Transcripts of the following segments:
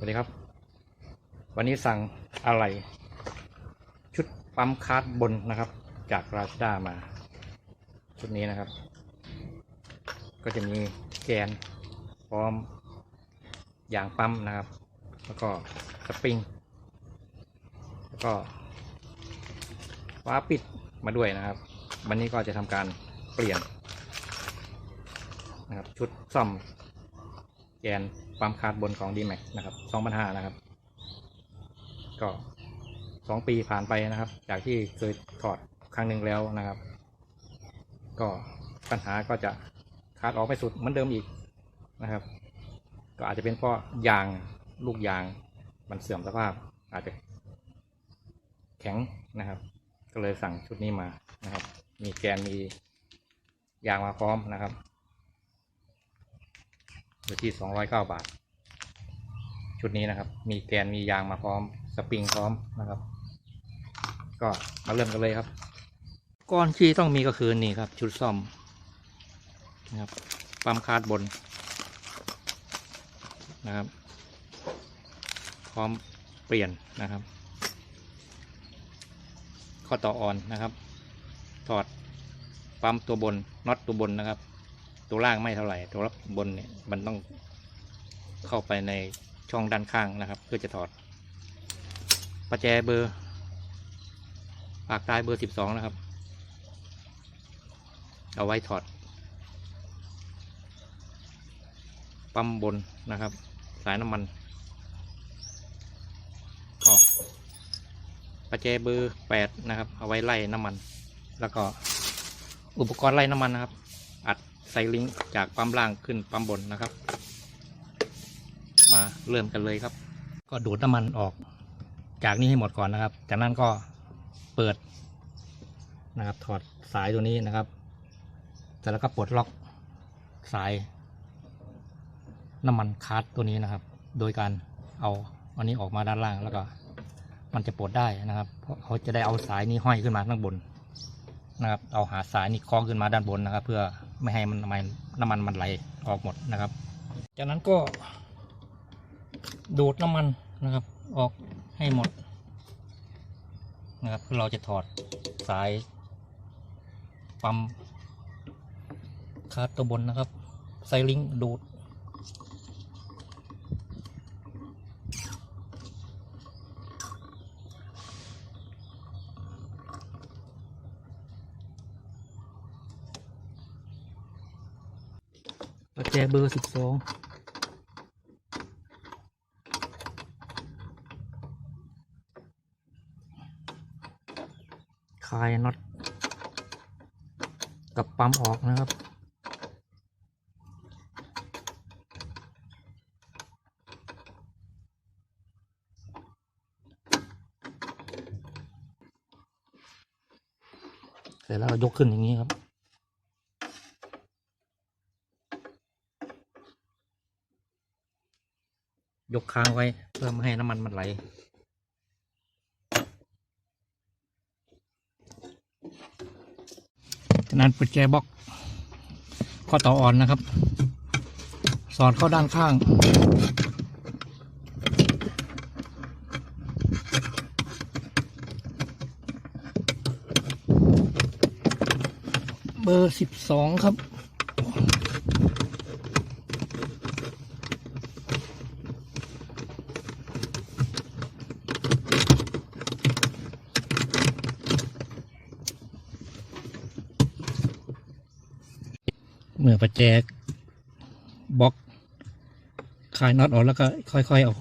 สวัสดีครับ วันนี้สั่งอะไร ชุดปั๊มคาร์ดบนนะครับ จากราชดามา ชุดนี้นะครับ ก็จะมีแกนพร้อมยางปั๊มนะครับ แล้วก็สปริง แล้วก็ฟ้าปิดมาด้วยนะครับ วันนี้ก็จะทำการเปลี่ยนนะครับชุดซ่อมแกน ปั๊มคาดบนของ d m a x นะครับ2005นะครับ ก็สองปีผ่านไปนะครับ จากที่เคยถอดครั้งหนึ่งแล้วนะครับ ก็ปัญหาก็จะขาดออกไปสุดเหมือนเดิมอีกนะครับ ก็อาจจะเป็นเพราะยางลูกยางมันเสื่อมสภาพ อาจจะแข็งนะครับ ก็เลยสั่งชุดนี้มานะครับ มีแกนมียางมาพร้อมนะครับ อยู่ที่ 209 บาท ชุดนี้นะครับ มีแกนมียางมาพร้อม สปริงพร้อมนะครับ ก็มาเริ่มกันเลยครับ ก้อนที่ต้องมีก็คือนี่ครับ ชุดซ่อมนะครับปั๊มคาร์ดบนนะครับ พร้อมเปลี่ยนนะครับ ข้อต่ออ่อนนะครับ ถอดปั๊มตัวบนน็อตตัวบนนะครับ ตัวล่างไม่เท่าไหร่ ตัวรับบนเนี่ยมันต้องเข้าไปในช่องด้านข้างนะครับ เพื่อจะถอด ประแจเบอร์ ปากตายเบอร์สิบสองนะครับ เอาไว้ถอด ปั๊มบนนะครับ สายน้ำมันก็ประแจเบอร์แปดนะครับ เอาไว้ไล่น้ำมัน แล้วก็อุปกรณ์ไล่น้ำมันนะครับ ไซลิงจากปั๊มล่างขึ้นปั๊มบนนะครับ มาเริ่มกันเลยครับ ก็ดูดน้ำมันออกจากนี้ให้หมดก่อนนะครับ จากนั้นก็เปิดนะครับถอดสายตัวนี้นะครับเสร็จแล้วก็ปลดล็อกสาย น้ำมันคาร์ดตัวนี้นะครับ โดยการเอาอันนี้ออกมาด้านล่างแล้วก็มันจะปลดได้นะครับ เพราะเขาจะได้เอาสายนี้ห้อยขึ้นมาข้างบนนะครับ เอาหาสายนี่คล้องขึ้นมาด้านบนนะครับ เพื่อ ไม่ให้มันมันน้ำมันมันไหลออกหมดนะครับ จากนั้นก็ ดูดน้ำมันนะครับ ออกให้หมดนะครับเราจะถอดสายปั๊มคาร์ตัวบนนะครับไซลิงดูด ประแจ เบอร์สิบสองคลายน็อตกับปั๊มออกนะครับ เสร็จแล้วเรายกขึ้นอย่างนี้ครับ ยกค้างไว้เพื่อไม่ให้น้ำมันมันไหล จากนั้นปิดแจบล็อก ข้อต่ออ่อนนะครับ สอดเข้าด้านข้าง เบอร์สิบสองครับ ประแจบล็อกคลายน็อตออกแล้วก็ค่อยๆเอา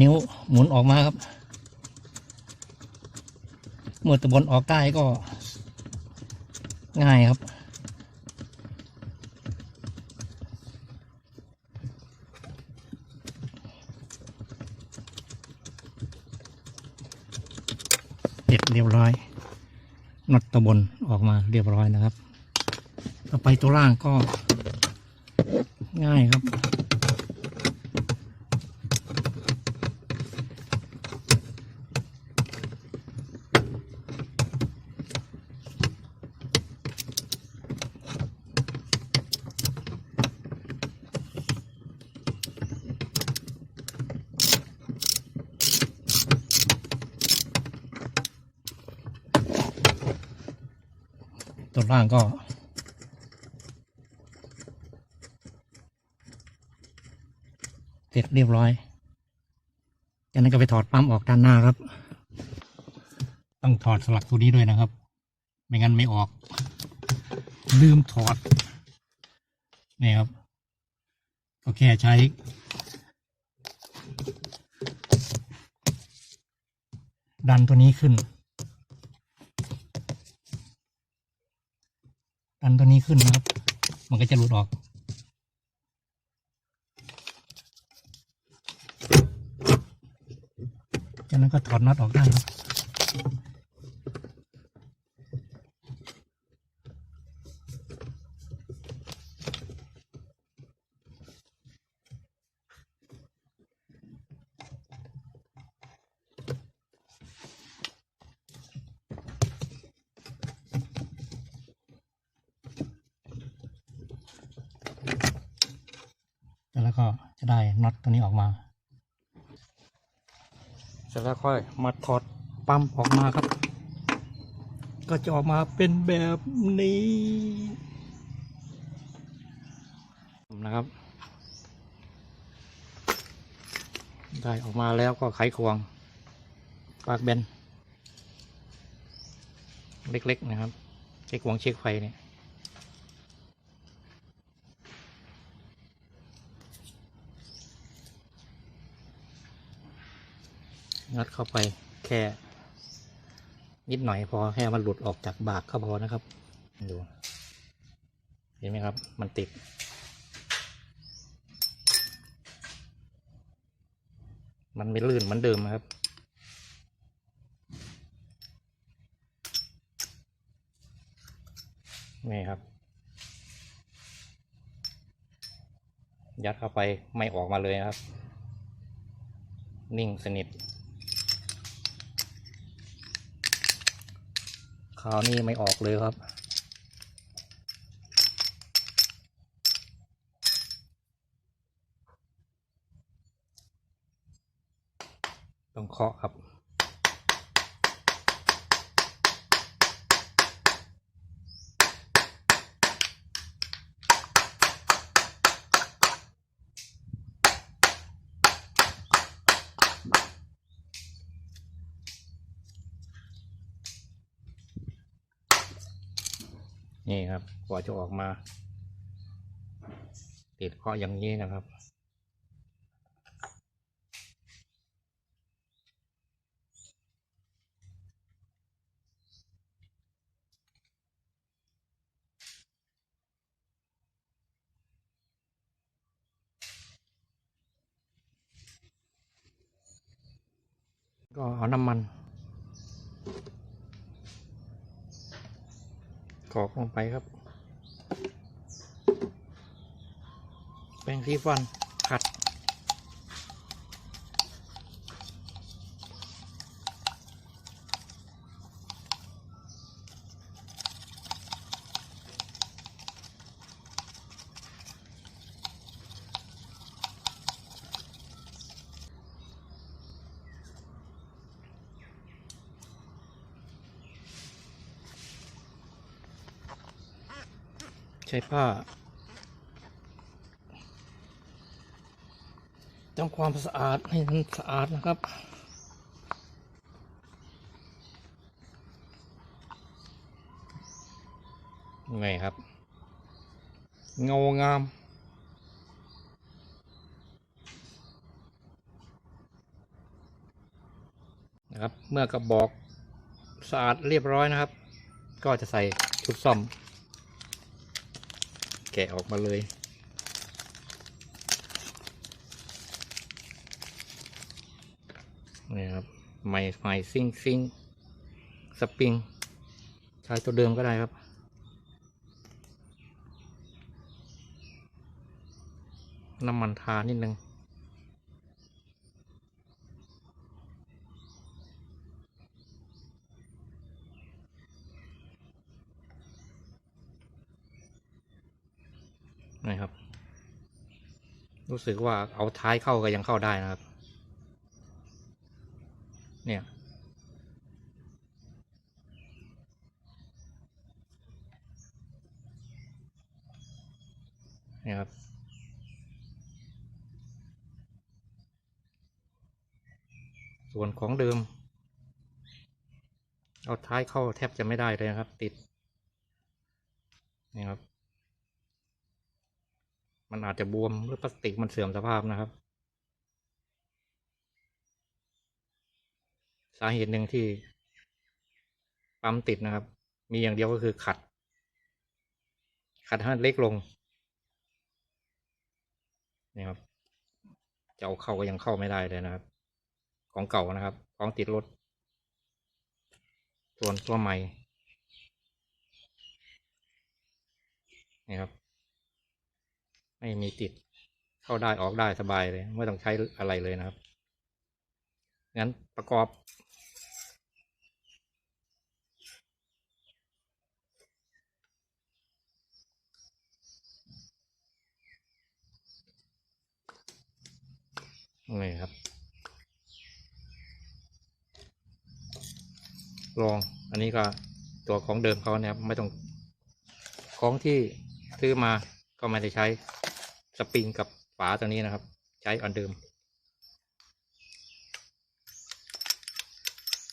นิ้วหมุนออกมาครับ เมื่อตะบนออกได้ก็ง่ายครับ เสร็จเรียบร้อยน็อตตะบนออกมาเรียบร้อยนะครับ ต่อไปตัวล่างก็ง่ายครับ เสร็จเรียบร้อย จากนั้นก็ไปถอดปั๊มออกด้านหน้าครับ ต้องถอดสลักตัวนี้ด้วยนะครับ ไม่งั้นไม่ออก ลืมถอด นี่ครับ ก็แค่ใช้ดันตัวนี้ขึ้น ดันตัวนี้ขึ้นนะครับ มันก็จะหลุดออก จาก นั้นก็ถอดน็อตออกได้ครับแล้วก็จะได้น็อตตัวนี้ออกมา เสร็จแล้วค่อยมาถอดปั๊มออกมาครับ ก็จะออกมาเป็นแบบนี้นะครับ ได้ออกมาแล้วก็ไขควง ปากเบนเล็กๆนะครับไขควงเช็คไฟเนี่ย งัดเข้าไปแค่นิดหน่อยพอแค่มันหลุดออกจากบากก็พอนะครับดูเห็นไหมครับ มันติด มันไม่ลื่นเหมือนเดิมนะครับ นี่ครับ ยัดเข้าไปไม่ออกมาเลยนะครับ นิ่งสนิท คราวนี้ไม่ออกเลยครับ ต้องเคาะครับ ว่าจะออกมา ติดเคาะอย่างนี้นะครับ ก็เอาน้ำมันกรอกลงไปครับ แปรงสีฟันขัด ใช้ผ้า ทำความสะอาดให้มันสะอาดนะครับไงครับ เงางามนะครับ เมื่อกระบอกสะอาดเรียบร้อยนะครับ ก็จะใส่ชุดซ่อม แกะออกมาเลย นี่ครับ ใหม่ใหม่ซิงซิงสปริง ใช้ตัวเดิมก็ได้ครับ น้ำมันทานิดนึงนะครับ รู้สึกว่าเอาท้ายเข้าก็ยังเข้าได้นะครับ เนี่ยนะครับส่วนของเดิม เอาท้ายเข้าแทบจะไม่ได้เลยนะครับ ติดนี่ครับ มันอาจจะบวมหรือพลาสติกมันเสื่อมสภาพนะครับาเหตุหนึ่งที่ปั๊มติดนะครับ มีอย่างเดียวก็คือขัด ขัดให้มันเล็กลงนี่ครับจะเอาเข้าก็ยังเข้าไม่ได้เลยนะครับ ของเก่านะครับ ของติดรถส่วนตัวใหม่นี่ครับ ไม่มีติดเข้าได้ออกได้สบายเลย ไม่ต้องใช้อะไรเลยนะครับ งั้นประกอบ นี่ครับ ลองอันนี้ก็ตัวของเดิมเขานี่ครับ ไม่ต้องของที่ซื้อมาก็ไม่ได้ใช้สปริงกับฝาตัวนี้นะครับ ใช้อันเดิม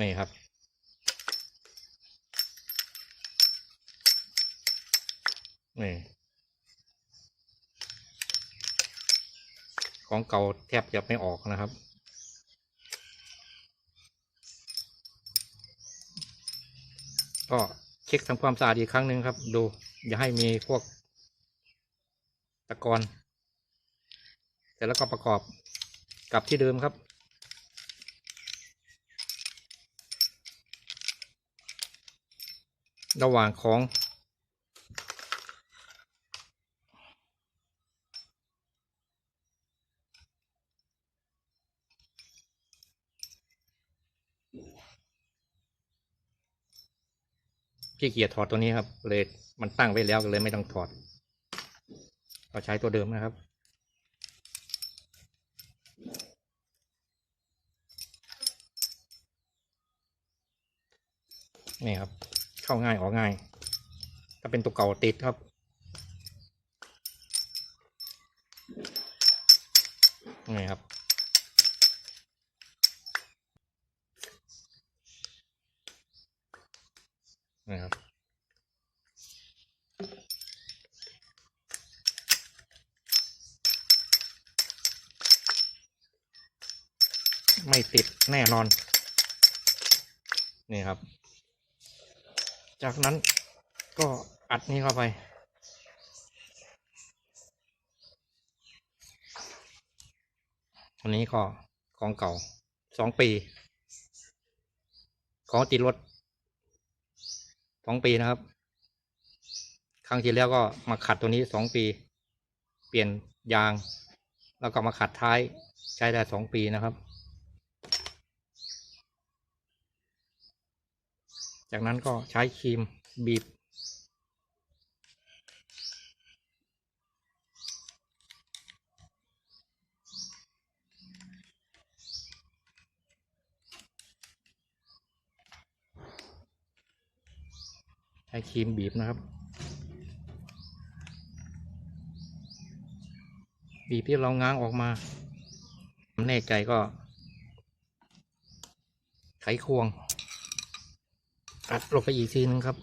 นี่ครับนี่ ของเก่าแทบจะไม่ออกนะครับ ก็เช็คทำความสะอาดอีกครั้งหนึ่งครับ ดูอย่าให้มีพวกตะกอนเสร็จแล้วก็ประกอบกลับที่เดิมครับระหว่างของ พี่เกียรถอดตัวนี้ครับ เลยมันตั้งไว้แล้วก็เลยไม่ต้องถอดก็ใช้ตัวเดิมนะครับ นี่ครับ เข้าง่ายออกง่าย ถ้าเป็นตัวเก่าติดครับนี่ครับ นี่ครับ ไม่ติดแน่นอน นี่ครับ จากนั้นก็อัดนี้เข้าไป อันนี้ก็ของเก่าสองปี ของติดรถสองปีนะครับ ครั้งที่แล้วก็มาขัดตัวนี้สองปี เปลี่ยนยาง แล้วก็มาขัดท้ายใช้ได้สองปีนะครับ จากนั้นก็ใช้ครีมบีบ ใช้ครีมบีบนะครับ บีบที่เราง้างออกมาแน่ใจก็ไขควง อัดลงไปอีกทีนึงครับ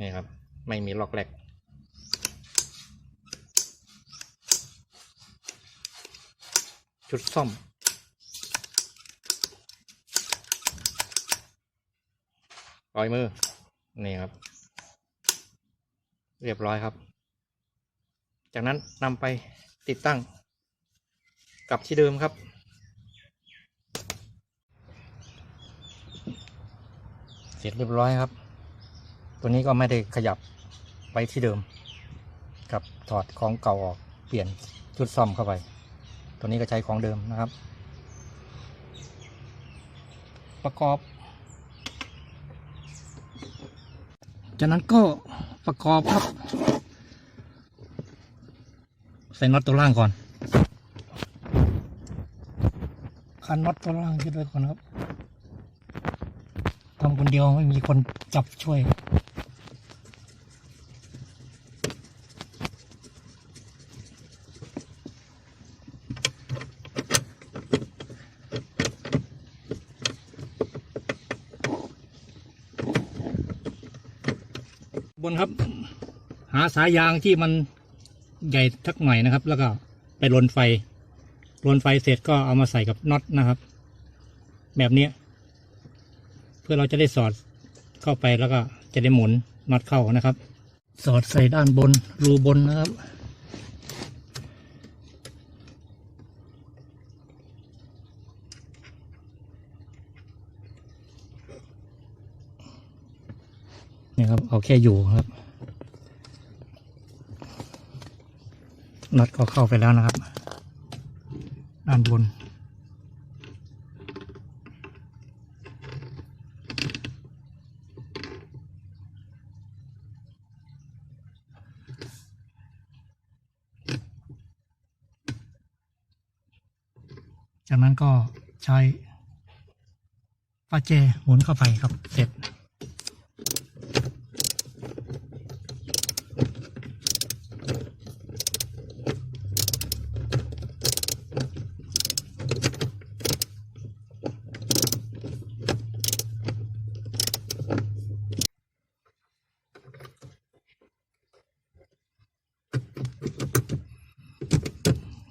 นี่ครับ ไม่มีล็อกแรกชุดซ่อม ปล่อยมือ นี่ครับ เรียบร้อยครับ จากนั้นนำไปติดตั้งกับที่เดิมครับ เสร็จเรียบร้อยครับ ตัวนี้ก็ไม่ได้ขยับไว้ที่เดิม กับถอดของเก่าออกเปลี่ยนชุดซ่อมเข้าไป ตัวนี้ก็ใช้ของเดิมนะครับ ประกอบ จากนั้นก็ ประกอบครับ ใส่น็อตตัวล่างก่อนคันน็อตตัวล่างขึ้นไปก่อนครับทำคนเดียวไม่มีคนจับช่วย นครับ หาสายยางที่มันใหญ่ทักหน่อยนะครับ แล้วก็ไปลนไฟลนไฟเสร็จก็เอามาใส่กับน็อตนะครับ แบบนี้เพื่อเราจะได้สอดเข้าไปแล้วก็จะได้หมุนน็อตเข้านะครับ สอดใส่ด้านบนรูบนนะครับ นี่ครับ เอาแค่อยู่ครับน็อตก็เข้าไปแล้วนะครับ ด้านบน จากนั้นก็ใช้ป้าแจหมุนเข้าไปครับ เสร็จ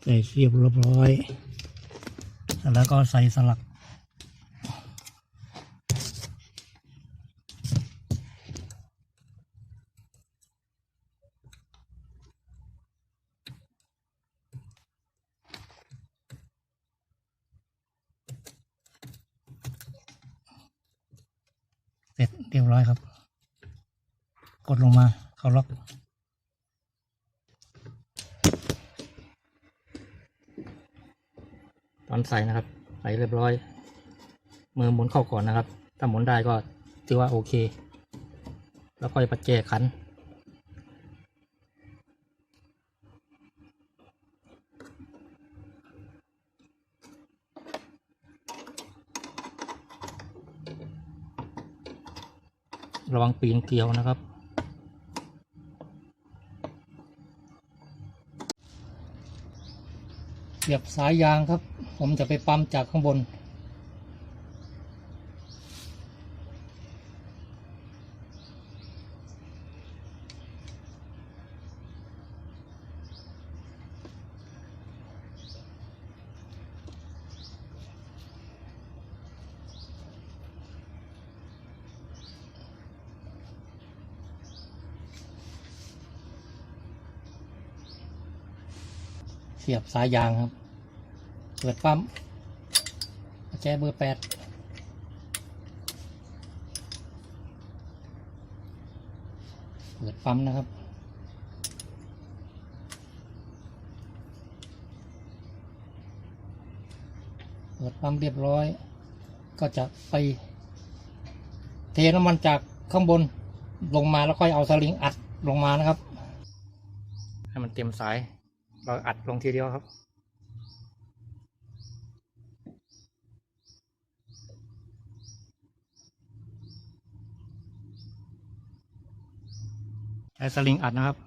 ใส่ เรียบร้อย แล้วก็ใส่สลัก เสร็จเรียบร้อยครับ กดลงมา เขาล็อก ตอน ใส่นะครับ ใส่เรียบร้อย มือหมุนเข้าก่อนนะครับ ถ้าหมุนได้ก็ถือว่าโอเค แล้วค่อยปัดแจขัน ระวังปีนเกลียวนะครับเสียบสายยางครับ ผมจะไปปั๊มจากข้างบน เสียบสายยางครับ เปิดปั๊มแจเบอร์แปดเปิดปั๊มนะครับ เปิดปั๊มเรียบร้อย ก็จะไป เทน้ำมันจากข้างบนลงมาแล้วค่อยเอาสลิงอัดลงมานะครับ ให้มันเต็มสาย เราอัดลงทีเดียวครับ ช้สลิงอัดนะครับ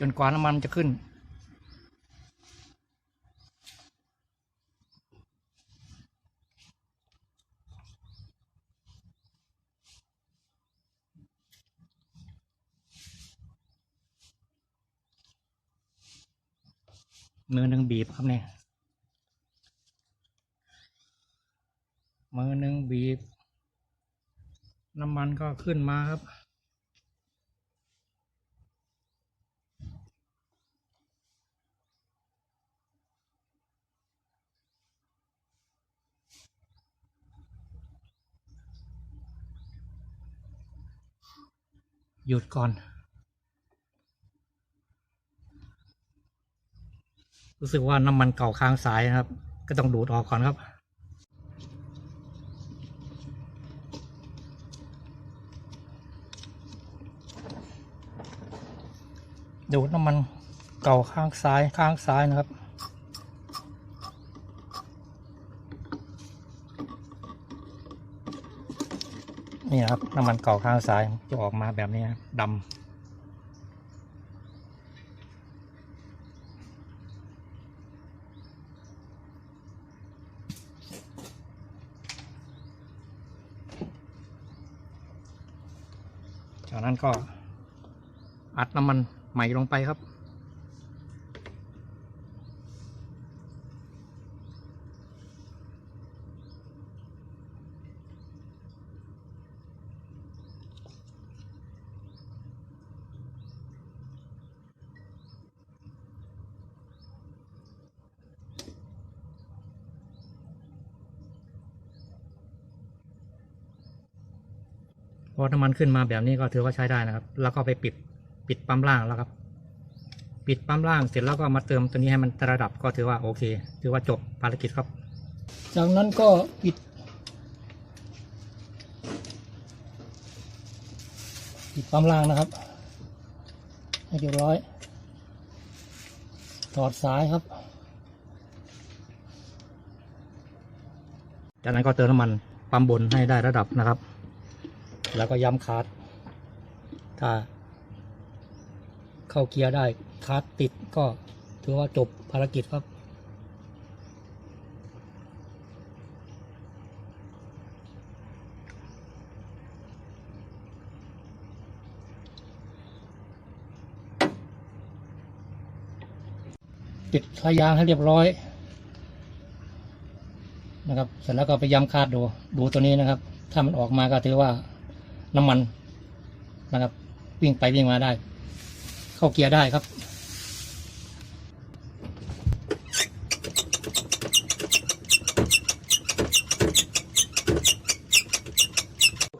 จนกว่าน้ำมันจะขึ้น มือหนึ่งบีบครับเนี่ย มือหนึ่งบีบ น้ำมันก็ขึ้นมาครับ หยุดก่อน รู้สึกว่าน้ำมันเก่าค้างสายนะครับ ก็ต้องดูดออกก่อนครับ ดูดน้ำมันเก่าข้างซ้ายข้างซ้ายนะครับ นี่ครับน้ำมันเก่าข้างซ้ายจะออกมาแบบนี้ดำจากนั้นก็อัดน้ำมัน ใหม่ลงไปครับ พอน้ำมันขึ้นมาแบบนี้ก็ถือว่าใช้ได้นะครับ แล้วก็ไปปิด ปิดปั๊มล่างแล้วครับ ปิดปั๊มล่างเสร็จแล้วก็มาเติมตัวนี้ให้มันระดับก็ถือว่าโอเค ถือว่าจบภารกิจครับ จากนั้นก็ปิด ปิดปั๊มล่างนะครับให้เรียบร้อย ถอดสายครับ จากนั้นก็เติมน้ำมันปั๊มบนให้ได้ระดับนะครับ แล้วก็ย้ำคาร์ดถ้า เข้าเกียร์ได้คาร์ดติดก็ถือว่าจบภารกิจครับติดสายยางให้เรียบร้อยนะครับ เสร็จแล้วก็ไปย้ำคาดดู ดูตัวนี้นะครับ ถ้ามันออกมาก็ถือว่าน้ำมันนะครับ วิ่งไปวิ่งมาได้ เข้าเกียร์ได้ครับ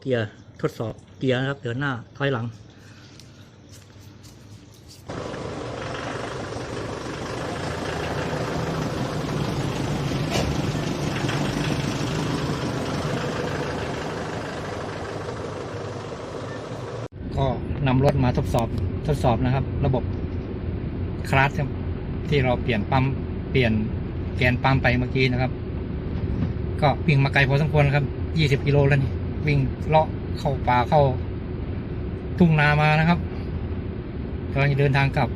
เกียร์ทดสอบเกียร์นะครับเดินหน้าถอยหลัง ก็นำรถมาท ดสอบทดสอบนะครับ ระบบคลาสครับที่เราเปลี่ยนปั๊มเปลี่ยนแกนปั๊มไปเมื่อกี้นะครับ ก็วิ่งมาไกลพอสมควรครับยี่สิบกิโลแล้วนี่วิ่งเลาะเข้าป่าเข้า ทุ่งนามานะครับกำลังจะเดินทางกลับ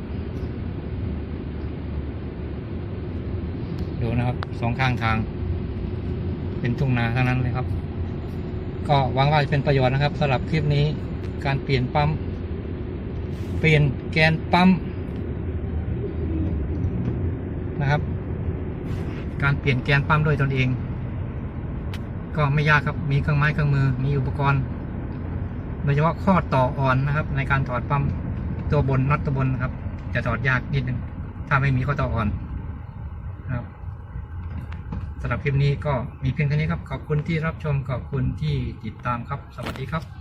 ดูนะครับสองข้างทาง เป็นทุ่งนาทั้งนั้นเลยครับ ก็หวังว่าจะเป็นประโยชน์นะครับสำหรับคลิปนี้การเปลี่ยนปั๊ม เปลี่ยนแกนปั๊มนะครับ การเปลี่ยนแกนปั๊มด้วยตนเอง ก็ไม่ยากครับมีเครื่องไม้เครื่องมือมีอุปกรณ์โดยเฉพาะข้อต่ออ่อนนะครับ ในการถอดปั๊มตัวบนน็อตตัวบนนะครับ จะถอดยากนิดนึงถ้าไม่มีข้อต่ออ่อนนะครับสำหรับคลิปนี้ก็มีเพียงเท่านี้ครับ ขอบคุณที่รับชม ขอบคุณที่ติดตามครับ สวัสดีครับ